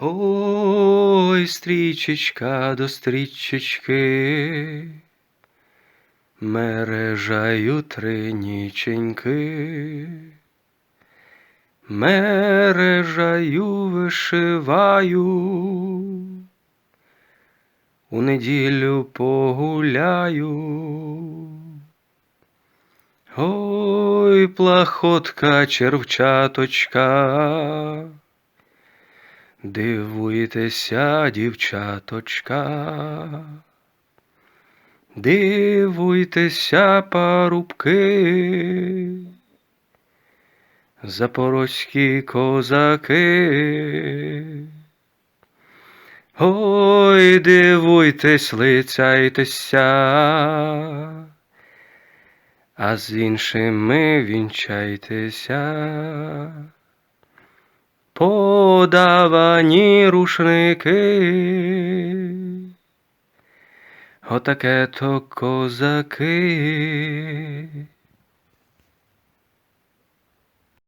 Ой, стрічечка до стрічечки, мережаю три ніченьки, мережаю вишиваю, у неділю погуляю. Ой, плахотка, червчаточка, дивуйтеся, дівчаточка, дивуйтеся, парубки, запорозькі козаки. Ой, дивуйтесь, лицяйтеся, а з іншими вінчайтеся. Подавані рушники, отаке то козаки.